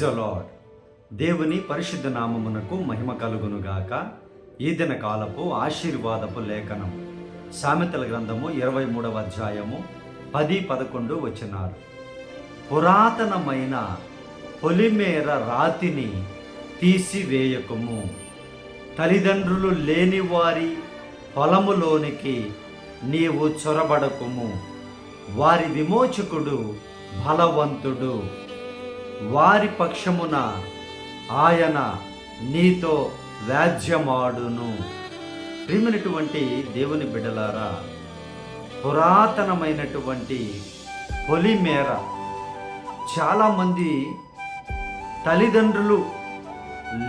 Praise the lord దేవుని పరిశుద్ధ నామమునకు మహిమ కలుగునుగాక. ఈ దిన కాలపు ఆశీర్వాదపు లేఖనం. సామెతల గ్రంథము ఇరవై మూడవ అధ్యాయము పది పదకొండు వచ్చినారు పురాతనమైన పొలిమేర రాతిని తీసివేయకము. తల్లిదండ్రులు లేని వారి పొలములోనికి నీవు చొరబడకుము. వారి విమోచకుడు బలవంతుడు. వారి పక్షమున ఆయన నీతో వ్యాజ్యమాడును. ప్రియమైనటువంటి దేవుని బిడ్డలారా పురాతనమైనటువంటి పొలిమేర చాలామంది తల్లిదండ్రులు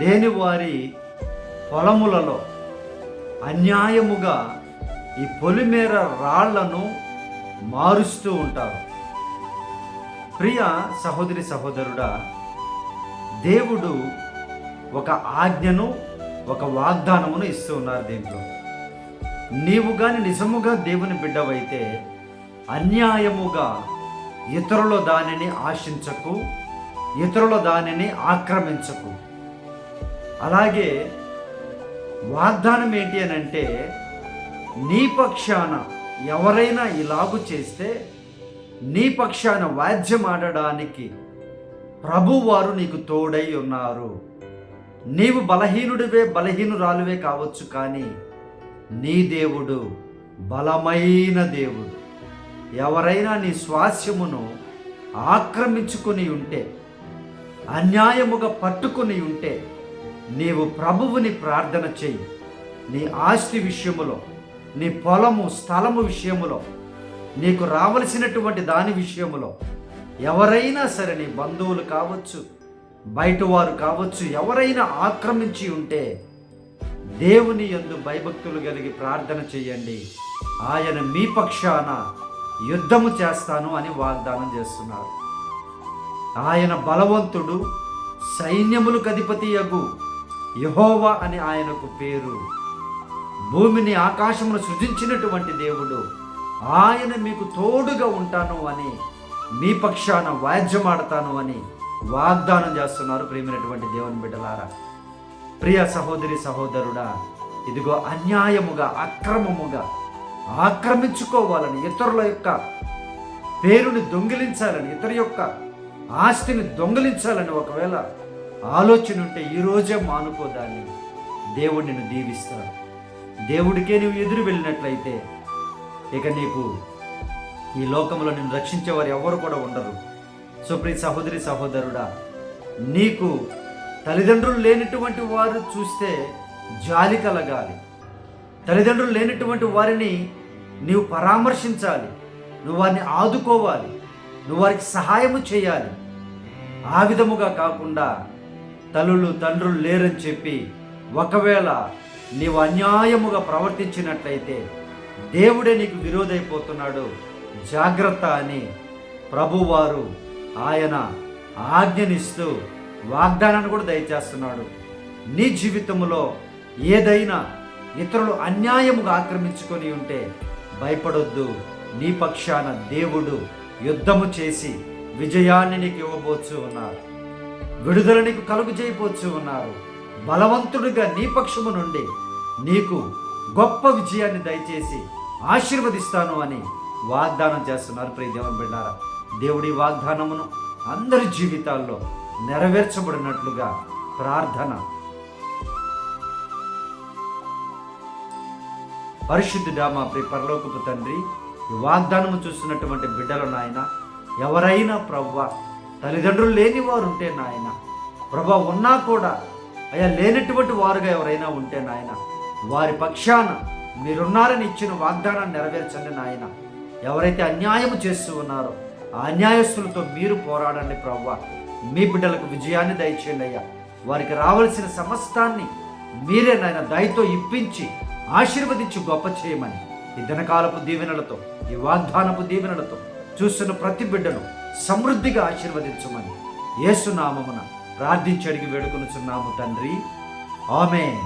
లేని వారి పొలములలో అన్యాయముగా ఈ పొలిమేర రాళ్ళను మారుస్తూ ఉంటారు. ప్రియ సహోదరి సహోదరుడా దేవుడు ఒక ఆజ్ఞను ఒక వాగ్దానమును ఇస్తూ ఉన్నారు దీంట్లో నీవు కానీ నిజముగా దేవుని బిడ్డవైతే అన్యాయముగా ఇతరుల దానిని ఆశించకు ఇతరుల దానిని ఆక్రమించకు. అలాగే వాగ్దానం ఏంటి అని అంటే నీ పక్షాన ఎవరైనా ఇలాగు చేస్తే నీ పక్షాన వాద్యం ఆడడానికి ప్రభువారు నీకు తోడై ఉన్నారు. నీవు బలహీనుడివే బలహీనురాలువే కావచ్చు కానీ నీ దేవుడు బలమైన దేవుడు. ఎవరైనా నీ స్వాస్యమును ఆక్రమించుకుని ఉంటే అన్యాయముగా పట్టుకుని ఉంటే నీవు ప్రభువుని ప్రార్థన చెయ్యి. నీ ఆస్తి విషయములో నీ పొలము స్థలము విషయములో నీకు రావలసినటువంటి దాని విషయంలో ఎవరైనా సరే నీ బంధువులు కావచ్చు బయటవారు కావచ్చు ఎవరైనా ఆక్రమించి ఉంటే దేవుని యందు భయభక్తులు కలిగి ప్రార్థన చేయండి. ఆయన మీ పక్షాన యుద్ధము చేస్తాను అని వాగ్దానం చేస్తున్నారు. ఆయన బలవంతుడు సైన్యములు కధిపతి యగు యహోవా అని ఆయనకు పేరు. భూమిని ఆకాశమును సృజించినటువంటి దేవుడు ఆయన మీకు తోడుగా ఉంటాను అని మీ పక్షాన వాద్యమాడతాను అని వాగ్దానం చేస్తున్నారు ప్రేమినటువంటి దేవుని బిడ్డలారా. ప్రియ సహోదరి సహోదరుడా ఇదిగో అన్యాయముగా అక్రమముగా ఆక్రమించుకోవాలని ఇతరుల యొక్క పేరుని దొంగిలించాలని ఇతరు యొక్క ఆస్తిని దొంగిలించాలని ఒకవేళ ఆలోచన ఉంటే ఈరోజే మానుకోదాన్ని దేవుడు నిన్ను దీవిస్తాడు. దేవుడికే నువ్వు ఎదురు వెళ్ళినట్లయితే ఇక నీకు ఈ లోకంలో నిన్ను రక్షించేవారు ఎవరు కూడా ఉండరు. సుప్రీ సహోదరి సహోదరుడా నీకు తల్లిదండ్రులు లేనటువంటి వారు చూస్తే జాలి కలగాలి. తల్లిదండ్రులు లేనటువంటి వారిని నీవు పరామర్శించాలి. నువ్వు వారిని ఆదుకోవాలి. నువ్వు వారికి సహాయము చేయాలి. ఆ విధముగా కాకుండా తల్లులు తండ్రులు లేరని చెప్పి ఒకవేళ నీవు అన్యాయముగా ప్రవర్తించినట్లయితే దేవుడే నీకు విరోధైపోతున్నాడు. జాగ్రత్త అని ప్రభువారు ఆయన ఆజ్ఞనిస్తూ వాగ్దానాన్ని కూడా దయచేస్తున్నాడు. నీ జీవితంలో ఏదైనా ఇతరులు అన్యాయముగా ఆక్రమించుకొని ఉంటే భయపడొద్దు. నీ పక్షాన దేవుడు యుద్ధము చేసి విజయాన్ని నీకు ఇవ్వబోచు ఉన్నారు. విడుదల నీకు కలుగు చేయబోచు ఉన్నారు. బలవంతుడిగా నీ పక్షము నుండి నీకు గొప్ప విజయాన్ని దయచేసి ఆశీర్వదిస్తాను అని వాగ్దానం చేస్తున్నారు ప్రియ దేవన్ బిడ్డారా. దేవుడి వాగ్దానమును అందరి జీవితాల్లో నెరవేర్చబడినట్లుగా ప్రార్థన. పరిశుద్ధుడా మా ప్రియ పరలోకపు తండ్రి ఈ వాగ్దానము చూస్తున్నటువంటి బిడ్డలు నాయన ఎవరైనా ప్రవ్వ తల్లిదండ్రులు లేని వారు ఉంటే నాయన ప్రభా ఉన్నా కూడా అయ్యా లేనటువంటి వారుగా ఎవరైనా ఉంటే నాయన వారి పక్షాన మీరున్నారని ఇచ్చిన వాగ్దానాన్ని నెరవేర్చండి నాయన. ఎవరైతే అన్యాయం చేస్తూ ఉన్నారో ఆ అన్యాయస్తులతో మీరు పోరాడండి ప్రవ్వ. మీ బిడ్డలకు విజయాన్ని దయచేయండి అయ్యా. వారికి రావాల్సిన సమస్తాన్ని మీరే నాయన దయతో ఇప్పించి ఆశీర్వదించి గొప్ప చేయమని ఈ దినకాలపు దీవెనలతో ఈ వాగ్దానపు దీవెనలతో చూస్తున్న ప్రతి బిడ్డను సమృద్ధిగా ఆశీర్వదించమని యేసునామమున ప్రార్థించి అడిగి వేడుకొనుచున్నాము తండ్రి. ఆమె